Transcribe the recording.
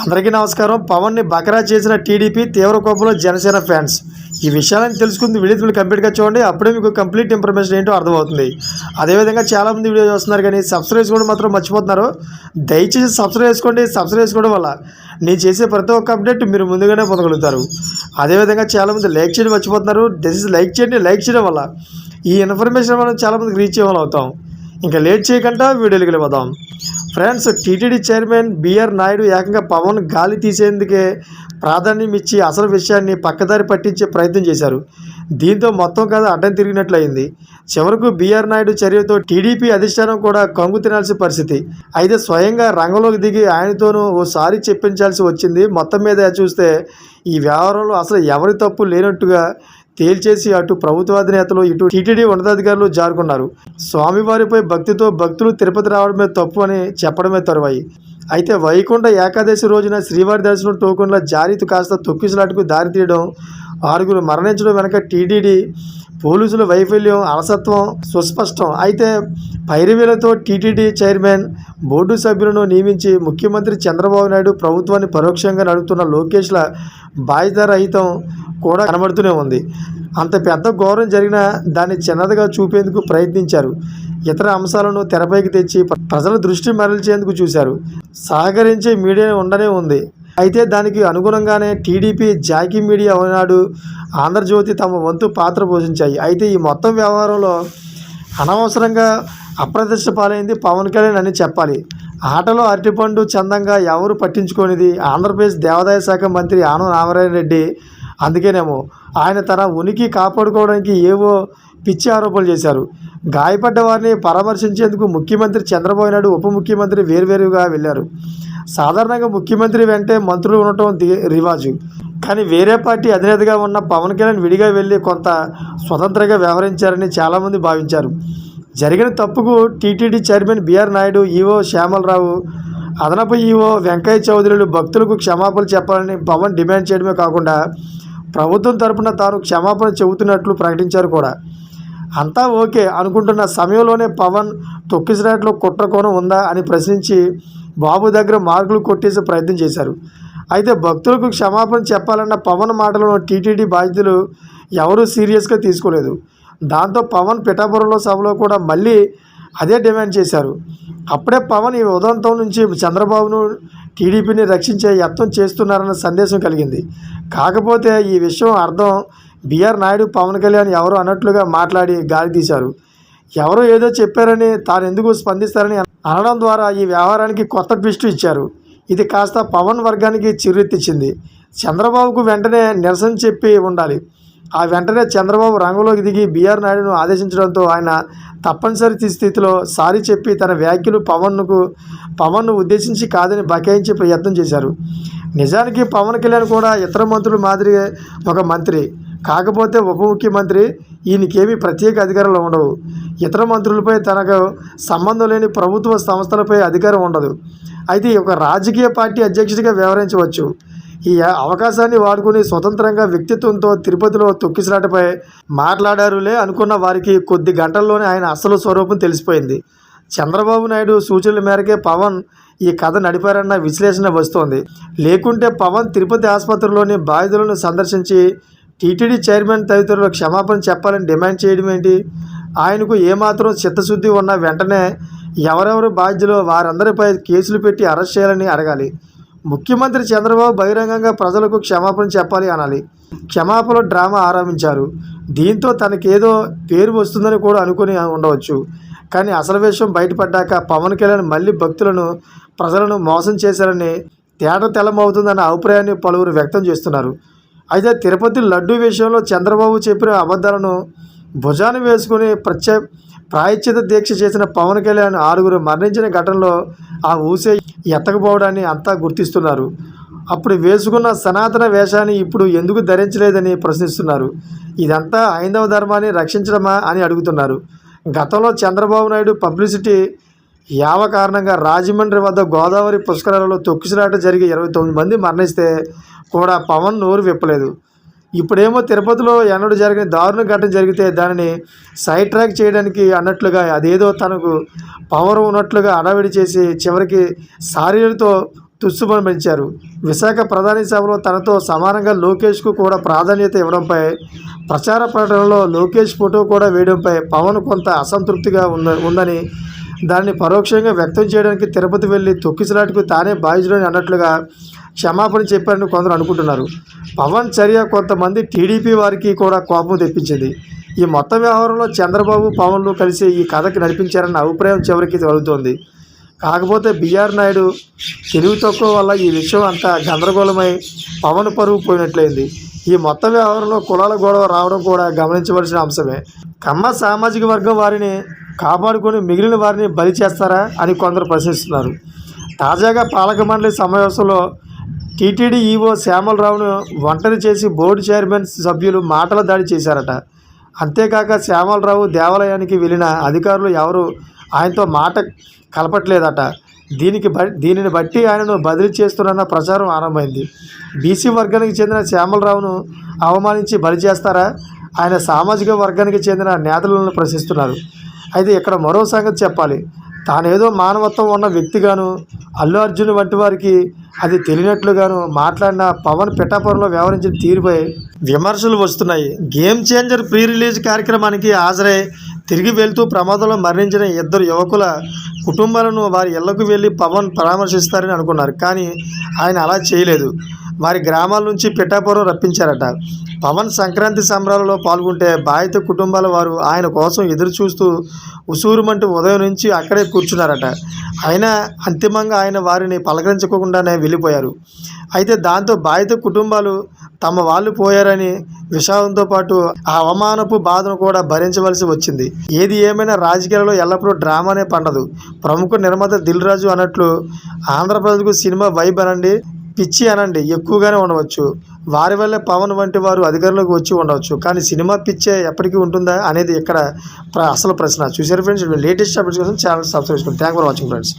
అందరికీ నమస్కారం. పవన్ని బకరా చేసిన టీడీపీ తీవ్ర కోపంలో జనసేన ఫ్యాన్స్. ఈ విషయాలను తెలుసుకుంది వీడియో మీరు కంప్లీట్గా చూడండి. అప్పుడే మీకు కంప్లీట్ ఇన్ఫర్మేషన్ ఏంటో అర్థమవుతుంది. అదేవిధంగా చాలామంది వీడియో చూస్తున్నారు కానీ సబ్స్క్రైబ్ చేసుకోవడం మాత్రం మర్చిపోతున్నారు. దయచేసి సబ్స్క్రైబ్ చేసుకోండి. సబ్స్క్రైబ్ చేసుకోవడం వల్ల నేను చేసే ప్రతి ఒక్క అప్డేట్ మీరు ముందుగానే పొందగలుగుతారు. అదేవిధంగా చాలామంది లైక్ చేయడం మర్చిపోతున్నారు. దయచేసి లైక్ చేయండి. లైక్ చేయడం వల్ల ఈ ఇన్ఫర్మేషన్ మనం చాలామందికి రీచ్ అవ్వాలి అవుతాం ఇంకా లేట్ చేయకుండా వీడియోలు వెళ్ళిపోదాం. Friends TTD chairman BR Naidu ఏకంగా పవన్ గాలి తీసేందుకే ప్రాధాన్యం ఇచ్చి అసలు విషయాన్ని పక్కదారి పట్టించే ప్రయత్నం చేశారు. దీంతో మొత్తం కథ అడ్డం తిరిగినట్లయింది. చివరకు బీఆర్ నాయుడు చర్యతో టీడీపీ అధిష్టానం కూడా కంగు తినాల్సిన పరిస్థితి. అయితే స్వయంగా రంగంలోకి దిగి ఆయనతోనూ ఓసారి చెప్పించాల్సి వచ్చింది. మొత్తం మీద చూస్తే ఈ వ్యవహారంలో అసలు ఎవరి తప్పు లేనట్టుగా తేల్చేసి అటు ప్రభుత్వ అధినేతలు ఇటు టీటీడీ ఉన్నతాధికారులు జారుకున్నారు. స్వామివారిపై భక్తితో భక్తులు తిరుపతి రావడమే తప్పు అని చెప్పడమే తరువాయి. అయితే వైకుంఠ ఏకాదశి రోజున శ్రీవారి దర్శనం టోకన్ల జారీతు కాస్త తొక్కిసలాటకు దారితీయడం ఆరుగురు మరణించడం వెనుక టీటీడీ పోలీసుల వైఫల్యం అలసత్వం సుస్పష్టం. అయితే పైరవీలతో టీటీడీ చైర్మన్ బోర్డు సభ్యులను నియమించి ముఖ్యమంత్రి చంద్రబాబు నాయుడు ప్రభుత్వాన్ని పరోక్షంగా నడుపుతున్న లోకేష్ల బాధ్యతారహితం కూడా కనబడుతూనే ఉంది. అంత పెద్ద ఘోరం జరిగినా దాన్ని చిన్నదిగా చూపేందుకు ప్రయత్నించారు. ఇతర అంశాలను తెరపైకి తెచ్చి ప్రజల దృష్టి మరల్చేందుకు చూశారు. సహకరించే మీడియా ఉండనే ఉంది. అయితే దానికి అనుగుణంగానే టీడీపీ జాకీ మీడియా ఉన్నాడు ఆంధ్రజ్యోతి తమ వంతు పాత్ర పోషించాయి. అయితే ఈ మొత్తం వ్యవహారంలో అనవసరంగా అప్రతిష్ట పాలైంది పవన్ కళ్యాణ్ అని చెప్పాలి. ఆటలో అరటిపండు చందంగా ఎవరు పట్టించుకోనిది ఆంధ్రప్రదేశ్ దేవాదాయ శాఖ మంత్రి ఆనం రామరాయణ రెడ్డి. అందుకేనేమో ఆయన తన ఉనికి కాపాడుకోవడానికి ఏవో పిచ్చి ఆరోపణలు చేశారు. గాయపడ్డ వారిని పరామర్శించేందుకు ముఖ్యమంత్రి చంద్రబాబు నాయుడు ఉప ముఖ్యమంత్రి వేరువేరుగా వెళ్ళారు. సాధారణంగా ముఖ్యమంత్రి వెంటే మంత్రులు ఉండటం రివాజు. కానీ వేరే పార్టీ అధినేతగా ఉన్న పవన్ కళ్యాణ్ విడిగా వెళ్ళి కొంత స్వతంత్రంగా వ్యవహరించారని చాలామంది భావించారు. జరిగిన తప్పుకు TTD chairman BR Naidu EO Shyamala Rao అదనపు ఈవో వెంకయ్య చౌదరులు భక్తులకు క్షమాపణలు చెప్పాలని పవన్ డిమాండ్ చేయడమే కాకుండా ప్రభుత్వం తరపున తాను క్షమాపణ చెబుతున్నట్లు ప్రకటించారు కూడా. అంతా ఓకే అనుకుంటున్న సమయంలోనే పవన్ తొక్కిసినట్లు కుట్రకోణం ఉందా అని ప్రశ్నించి బాబు దగ్గర మార్కులు కొట్టేసే ప్రయత్నం చేశారు. అయితే భక్తులకు క్షమాపణ చెప్పాలన్న పవన్ మాటలను టీటీడీ బాధ్యతలు ఎవరూ సీరియస్గా తీసుకోలేదు. దాంతో పవన్ పిఠాపురంలో సభలో కూడా మళ్ళీ అదే డిమాండ్ చేశారు. అప్పుడే పవన్ ఈ ఉదంతం నుంచి చంద్రబాబును టీడీపీని రక్షించే యత్నం చేస్తున్నారన్న సందేశం కలిగింది. కాకపోతే ఈ విషయం అర్థం బీఆర్ నాయుడు పవన్ కళ్యాణ్ ఎవరు అన్నట్లుగా మాట్లాడి గాలి తీశారు. ఎవరో ఏదో చెప్పారని తాను ఎందుకు స్పందిస్తారని అనడం ద్వారా ఈ వ్యవహారానికి కొత్త ట్విస్ట్ ఇచ్చారు. ఇది కాస్త పవన్ వర్గానికి చిర్రెత్తిచ్చింది. చంద్రబాబుకు వెంటనే నిరసన చెప్పి ఉండాలి. ఆ వెంటనే చంద్రబాబు రంగంలోకి దిగి బీఆర్ నాయుడును ఆదేశించడంతో ఆయన తప్పనిసరి స్థితిలో సారీ చెప్పి తన వ్యాఖ్యలు పవన్కు పవన్ను ఉద్దేశించి కాదని బకాయించే ప్రయత్నం చేశారు. నిజానికి పవన్ కళ్యాణ్ కూడా ఇతర మంత్రుల మాదిరి ఒక మంత్రి. కాకపోతే ఉప ముఖ్యమంత్రి ఈయనకేమీ ప్రత్యేక అధికారాలు ఉండవు. ఇతర మంత్రులపై తనకు సంబంధం లేని ప్రభుత్వ సంస్థలపై అధికారం ఉండదు. అయితే ఒక రాజకీయ పార్టీ అధ్యక్షుడిగా వ్యవహరించవచ్చు. ఈ అవకాశాన్ని వాడుకుని స్వతంత్రంగా వ్యక్తిత్వంతో తిరుపతిలో తొక్కిసలాటపై మాట్లాడారులే అనుకున్న వారికి కొద్ది గంటల్లోనే ఆయన అసలు స్వరూపం తెలిసిపోయింది. చంద్రబాబు నాయుడు సూచనల మేరకే పవన్ ఈ కథ నడిపారన్న విశ్లేషణ వస్తోంది. లేకుంటే పవన్ తిరుపతి ఆసుపత్రిలోని బాధితులను సందర్శించి టీటీడీ చైర్మన్ తదితరులు క్షమాపణ చెప్పాలని డిమాండ్ చేయడం ఏంటి? ఆయనకు ఏమాత్రం చిత్తశుద్ధి ఉన్న వెంటనే ఎవరెవరు బాధ్యులో వారందరిపై కేసులు పెట్టి అరెస్ట్ చేయాలని అడగాలి. ముఖ్యమంత్రి చంద్రబాబు బహిరంగంగా ప్రజలకు క్షమాపణ చెప్పాలి అనాలి. క్షమాపణ డ్రామా ఆరంభించారు. దీంతో తనకేదో పేరు వస్తుందని కూడా అనుకుని ఉండవచ్చు. కానీ అసలు విషయం బయటపడ్డాక పవన్ కళ్యాణ్ మళ్ళీ భక్తులను ప్రజలను మోసం చేశారని తేట తెల్లమవుతుందన్న అభిప్రాయాన్ని పలువురు వ్యక్తం చేస్తున్నారు. అయితే తిరుపతి లడ్డూ విషయంలో చంద్రబాబు చెప్పిన అబద్ధాలను భుజాన్ని వేసుకుని ప్రత్యే ప్రాయశ్చిత దీక్ష చేసిన పవన్ కళ్యాణ్ ఆరుగురు మరణించిన ఘటనలో ఆ ఊసే ఎత్తకపోవడాన్ని అంతా గుర్తిస్తున్నారు. అప్పుడు వేసుకున్న సనాతన వేషాన్ని ఇప్పుడు ఎందుకు ధరించలేదని ప్రశ్నిస్తున్నారు. ఇదంతా హైందవ ధర్మాన్ని రక్షించడమా అని అడుగుతున్నారు. గతంలో చంద్రబాబు నాయుడు పబ్లిసిటీ యావ కారణంగా రాజమండ్రి వద్ద గోదావరి పుష్కరాలలో తొక్కిసలాట జరిగి ఇరవై తొమ్మిది మంది మరణిస్తే కూడా పవన్ నోరు విప్పలేదు. ఇప్పుడేమో తిరుపతిలో ఎన్నడూ జరిగిన దారుణ ఘటన జరిగితే దానిని సైడ్ ట్రాక్ చేయడానికి అన్నట్లుగా అదేదో తనకు పవర్ ఉన్నట్లుగా అడవిడి చేసి చివరికి సారీలతో తుస్సుమనిపించారు విశాఖ ప్రధాని సభలో తనతో సమానంగా లోకేష్కు కూడా ప్రాధాన్యత ఇవ్వడంపై ప్రచార ప్రకటనలో లోకేష్ ఫోటో కూడా వేయడంపై పవన్ కొంత అసంతృప్తిగా ఉందని దాన్ని పరోక్షంగా వ్యక్తం చేయడానికి తిరుపతి వెళ్ళి తొక్కిసలాటకు తానే బాధితుడని అన్నట్లుగా క్షమాపణ చెప్పారని కొందరు అనుకుంటున్నారు. పవన్ చర్య కొంతమంది టీడీపీ వారికి కూడా కోపం తెప్పించింది. ఈ మొత్తం వ్యవహారంలో చంద్రబాబు పవన్లు కలిసి ఈ కథకి నడిపించారన్న అభిప్రాయం చివరికి కలుగుతోంది కాకపోతే బీఆర్ నాయుడు తెలివి తక్కువ వల్ల ఈ విషయం అంతా గందరగోళమై పవన్ పరువు పోయినట్లయింది. ఈ మొత్తం వ్యవహారంలో కులాల గొడవ రావడం కూడా గమనించవలసిన అంశమే. కమ్మ సామాజిక వర్గం వారిని కాపాడుకొని మిగిలిన వారిని బలి చేస్తారా అని కొందరు ప్రశ్నిస్తున్నారు. తాజాగా పాలక మండలి సమావేశంలో టీటీడీ ఈవో శ్యామలరావును ఒంటరి చేసి బోర్డు చైర్మన్ సభ్యులు మాటల దాడి చేశారట. అంతేకాక శ్యామలరావు దేవాలయానికి వెళ్ళిన అధికారులు ఎవరు ఆయనతో మాట కలపట్లేదట. దీనికి దీనిని బట్టి ఆయనను బదిలీ చేస్తున్న ప్రచారం ఆరంభమైంది. బీసీ వర్గానికి చెందిన శ్యామలరావును అవమానించి బలి చేస్తారా? ఆయన సామాజిక వర్గానికి చెందిన నేతలను ప్రశ్నిస్తున్నారు. అయితే ఇక్కడ మరో సంగతి చెప్పాలి. తానేదో మానవత్వం ఉన్న వ్యక్తిగాను అల్లు అర్జున్ వంటి వారికి అది తెలియనట్లుగాను మాట్లాడిన పవన్ పిఠాపురంలో వ్యవహరించిన తీరుపై విమర్శలు వస్తున్నాయి. గేమ్ చేంజర్ ప్రీ రిలీజ్ కార్యక్రమానికి హాజరై తిరిగి వెళ్తూ ప్రమాదంలో మరణించిన ఇద్దరు యువకుల కుటుంబాలను వారి ఇళ్ళకు వెళ్ళి పవన్ పరామర్శిస్తారని అనుకున్నారు. కానీ ఆయన అలా చేయలేదు. వారి గ్రామాల నుంచి పిఠాపురం రప్పించారట. పవన్ సంక్రాంతి సంబరాలలో పాల్గొంటే బాధిత కుటుంబాల వారు ఆయన కోసం ఎదురు చూస్తూ ఉసూరుమంటూ ఉదయం నుంచి అక్కడే కూర్చున్నారట. అయినా అంతిమంగా ఆయన వారిని పలకరించకుండానే వెళ్ళిపోయారు. అయితే దాంతో బాధిత కుటుంబాలు తమ వాళ్ళు పోయారని విషాదంతో పాటు ఆ అవమానపు బాధను కూడా భరించవలసి వచ్చింది. ఏది ఏమైనా రాజకీయాలలో ఎల్లప్పుడూ డ్రామానే పండదు. ప్రముఖ నిర్మాత దిల్ రాజు అన్నట్లు ఆంధ్రప్రదేశ్కు సినిమా వైబ్ అనండి. పిచ్చి అనండి. ఎక్కువగానే ఉండవచ్చు. వారి వల్లే పవన్ వంటి వారు అధికారంలోకి వచ్చి ఉండవచ్చు. కానీ సినిమా పిచ్చే ఎప్పటికీ ఉంటుందా అనేది ఇక్కడ ప్ర- అసలు ప్రశ్న. చూసారు ఫ్రెండ్స్? లేటెస్ట్ అప్డేట్స్ కోసం ఛానల్ సబ్స్క్రైబ్ చేసుకోండి. Thank for watching friends.